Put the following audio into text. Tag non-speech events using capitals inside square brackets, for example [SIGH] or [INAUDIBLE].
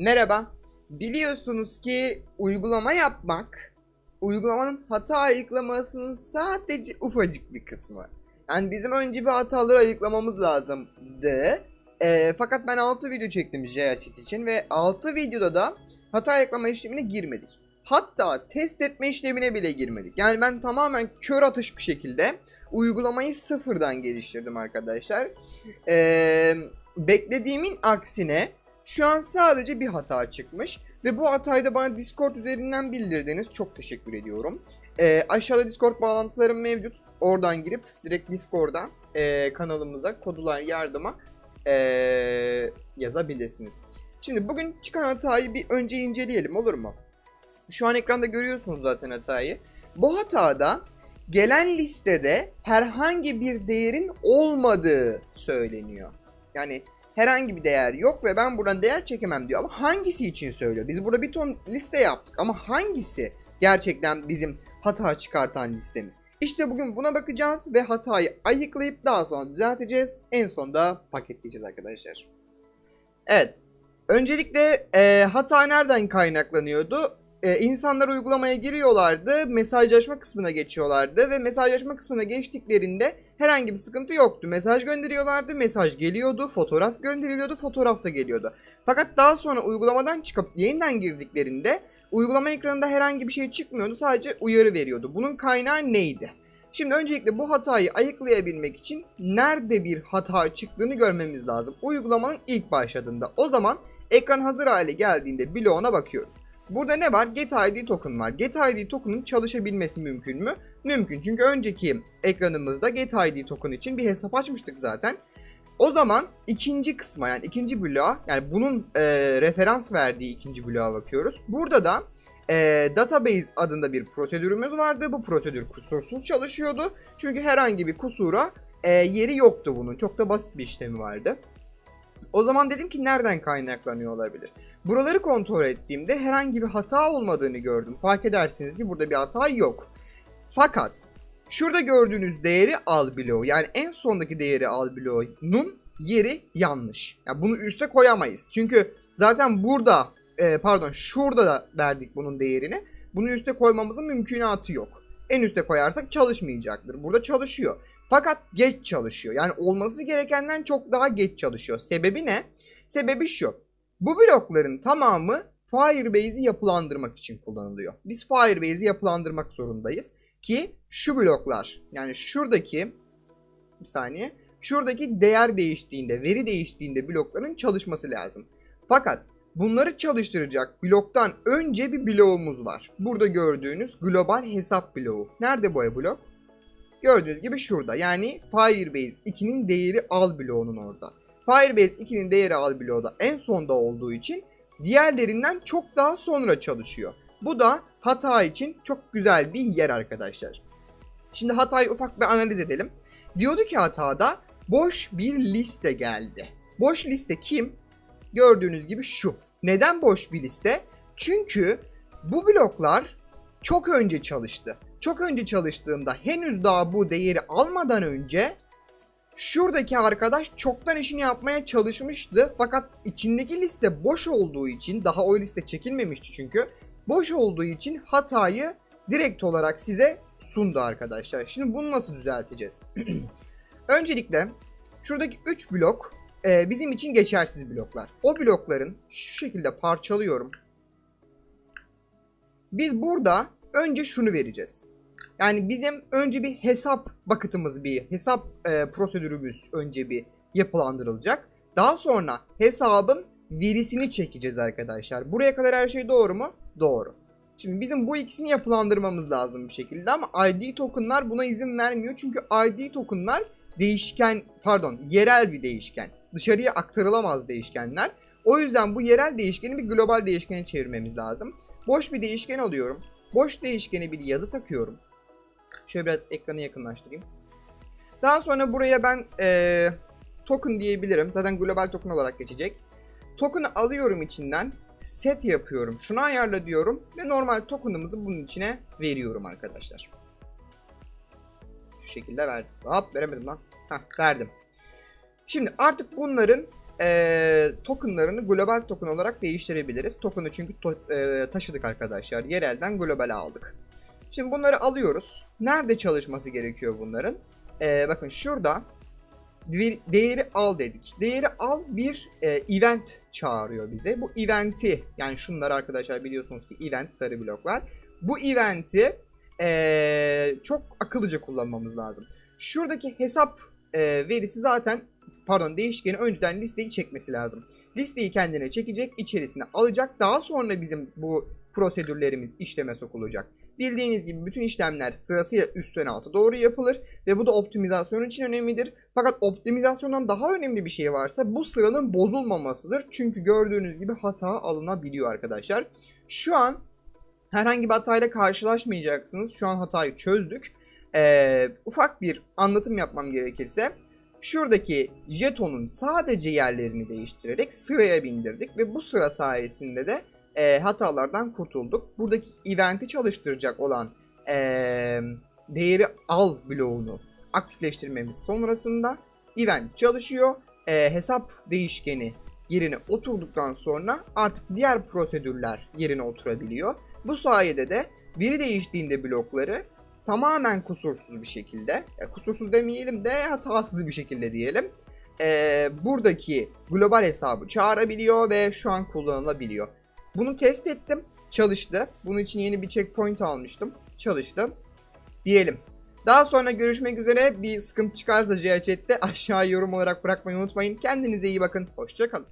Merhaba. Biliyorsunuz ki uygulama yapmak, uygulamanın hata ayıklamasının sadece ufacık bir kısmı. Yani bizim önce bir hataları ayıklamamız lazımdı. Ee, fakat ben 6 video çektim JHT için ve 6 videoda da hata ayıklama işlemine girmedik. Hatta test etme işlemine bile girmedik. Yani ben tamamen kör atış bir şekilde uygulamayı sıfırdan geliştirdim arkadaşlar. Ee, beklediğimin aksine şu an sadece bir hata çıkmış ve bu hatayı da bana Discord üzerinden bildirdiniz. Çok teşekkür ediyorum. Ee, aşağıda Discord bağlantılarım mevcut. Oradan girip direkt Discord'a e, kanalımıza kodular yardıma e, yazabilirsiniz. Şimdi bugün çıkan hatayı bir önce inceleyelim olur mu? Şu an ekranda görüyorsunuz zaten hatayı. Bu hatada gelen listede herhangi bir değerin olmadığı söyleniyor. Yani herhangi bir değer yok ve ben buradan değer çekemem diyor. Ama hangisi için söylüyor? Biz burada bir ton liste yaptık ama hangisi gerçekten bizim hata çıkartan listemiz? İşte bugün buna bakacağız ve hatayı ayıklayıp daha sonra düzelteceğiz. En sonda paketleyeceğiz arkadaşlar. Evet. Öncelikle e, hata nereden kaynaklanıyordu? E, insanlar uygulamaya giriyorlardı, mesajlaşma kısmına geçiyorlardı ve mesajlaşma kısmına geçtiklerinde herhangi bir sıkıntı yoktu. Mesaj gönderiyorlardı, mesaj geliyordu, fotoğraf gönderiliyordu, fotoğraf da geliyordu. Fakat daha sonra uygulamadan çıkıp yeniden girdiklerinde uygulama ekranında herhangi bir şey çıkmıyordu, sadece uyarı veriyordu. Bunun kaynağı neydi? Şimdi öncelikle bu hatayı ayıklayabilmek için nerede bir hata çıktığını görmemiz lazım. Uygulamanın ilk başladığında. O zaman ekran hazır hale geldiğinde bloğuna bakıyoruz. Burada ne var? Get ID token var. Get ID token'ın çalışabilmesi mümkün mü? Mümkün. Çünkü önceki ekranımızda Get ID token için bir hesap açmıştık zaten. O zaman ikinci kısma yani ikinci bloğa yani bunun e, referans verdiği ikinci bloğa bakıyoruz. Burada da e, database adında bir prosedürümüz vardı. Bu prosedür kusursuz çalışıyordu. Çünkü herhangi bir kusura e, yeri yoktu bunun. Çok da basit bir işlemi vardı. O zaman dedim ki nereden kaynaklanıyor olabilir? Buraları kontrol ettiğimde herhangi bir hata olmadığını gördüm. Fark edersiniz ki burada bir hata yok. Fakat şurada gördüğünüz değeri al bloğu yani en sondaki değeri al bloğunun yeri yanlış. Yani bunu üste koyamayız. Çünkü zaten burada e, pardon şurada da verdik bunun değerini. Bunu üste koymamızın mümkünatı yok. En üste koyarsak çalışmayacaktır. Burada çalışıyor. Fakat geç çalışıyor. Yani olması gerekenden çok daha geç çalışıyor. Sebebi ne? Sebebi şu. Bu blokların tamamı Firebase'i yapılandırmak için kullanılıyor. Biz Firebase'i yapılandırmak zorundayız ki şu bloklar yani şuradaki bir saniye şuradaki değer değiştiğinde, veri değiştiğinde blokların çalışması lazım. Fakat bunları çalıştıracak bloktan önce bir bloğumuz var. Burada gördüğünüz global hesap bloğu. Nerede bu blok? Gördüğünüz gibi şurada. Yani Firebase 2'nin değeri al bloğunun orada. Firebase 2'nin değeri al bloğu en sonda olduğu için diğerlerinden çok daha sonra çalışıyor. Bu da hata için çok güzel bir yer arkadaşlar. Şimdi hatayı ufak bir analiz edelim. Diyordu ki hatada boş bir liste geldi. Boş liste kim? Gördüğünüz gibi şu. Neden boş bir liste? Çünkü bu bloklar çok önce çalıştı. Çok önce çalıştığında henüz daha bu değeri almadan önce şuradaki arkadaş çoktan işini yapmaya çalışmıştı. Fakat içindeki liste boş olduğu için daha o liste çekilmemişti çünkü. Boş olduğu için hatayı direkt olarak size sundu arkadaşlar. Şimdi bunu nasıl düzelteceğiz? [CLEARS THROAT] Öncelikle şuradaki 3 blok e, bizim için geçersiz bloklar. O blokların şu şekilde parçalıyorum. Biz burada önce şunu vereceğiz. Yani bizim önce bir hesap bakıtımız, bir hesap e, prosedürümüz önce bir yapılandırılacak. Daha sonra hesabın verisini çekeceğiz arkadaşlar. Buraya kadar her şey doğru mu? Doğru. Şimdi bizim bu ikisini yapılandırmamız lazım bir şekilde ama ID tokenlar buna izin vermiyor. Çünkü ID tokenlar değişken, pardon yerel bir değişken. Dışarıya aktarılamaz değişkenler. O yüzden bu yerel değişkeni bir global değişkene çevirmemiz lazım. Boş bir değişken alıyorum. Boş değişkene bir yazı takıyorum. Şöyle biraz ekranı yakınlaştırayım. Daha sonra buraya ben ee, token diyebilirim. Zaten global token olarak geçecek. Token'ı alıyorum içinden. Set yapıyorum. Şunu ayarla diyorum. Ve normal token'ımızı bunun içine veriyorum arkadaşlar. Şu şekilde verdim. Hop veremedim lan. Heh verdim. Şimdi artık bunların e, tokenlarını global token olarak değiştirebiliriz. Token'ı çünkü to- e, taşıdık arkadaşlar. Yerelden globale aldık. Şimdi bunları alıyoruz. Nerede çalışması gerekiyor bunların? E, bakın şurada de- değeri al dedik. Değeri al bir e, event çağırıyor bize. Bu eventi yani şunlar arkadaşlar biliyorsunuz ki event sarı bloklar. Bu eventi e, çok akıllıca kullanmamız lazım. Şuradaki hesap e, verisi zaten pardon değişkeni önceden listeyi çekmesi lazım. Listeyi kendine çekecek, içerisine alacak. Daha sonra bizim bu prosedürlerimiz işleme sokulacak. Bildiğiniz gibi bütün işlemler sırasıyla üstten alta doğru yapılır ve bu da optimizasyon için önemlidir. Fakat optimizasyondan daha önemli bir şey varsa bu sıranın bozulmamasıdır. Çünkü gördüğünüz gibi hata alınabiliyor arkadaşlar. Şu an herhangi bir hatayla karşılaşmayacaksınız. Şu an hatayı çözdük. Ee, ufak bir anlatım yapmam gerekirse şuradaki jetonun sadece yerlerini değiştirerek sıraya bindirdik ve bu sıra sayesinde de e, hatalardan kurtulduk. Buradaki eventi çalıştıracak olan e, değeri al bloğunu aktifleştirmemiz sonrasında event çalışıyor. E, hesap değişkeni yerine oturduktan sonra artık diğer prosedürler yerine oturabiliyor. Bu sayede de veri değiştiğinde blokları tamamen kusursuz bir şekilde, ya kusursuz demeyelim de hatasız bir şekilde diyelim. e, buradaki global hesabı çağırabiliyor ve şu an kullanılabiliyor. Bunu test ettim. Çalıştı. Bunun için yeni bir checkpoint almıştım. Çalıştı. Diyelim. Daha sonra görüşmek üzere. Bir sıkıntı çıkarsa Chat'te aşağı yorum olarak bırakmayı unutmayın. Kendinize iyi bakın. Hoşçakalın.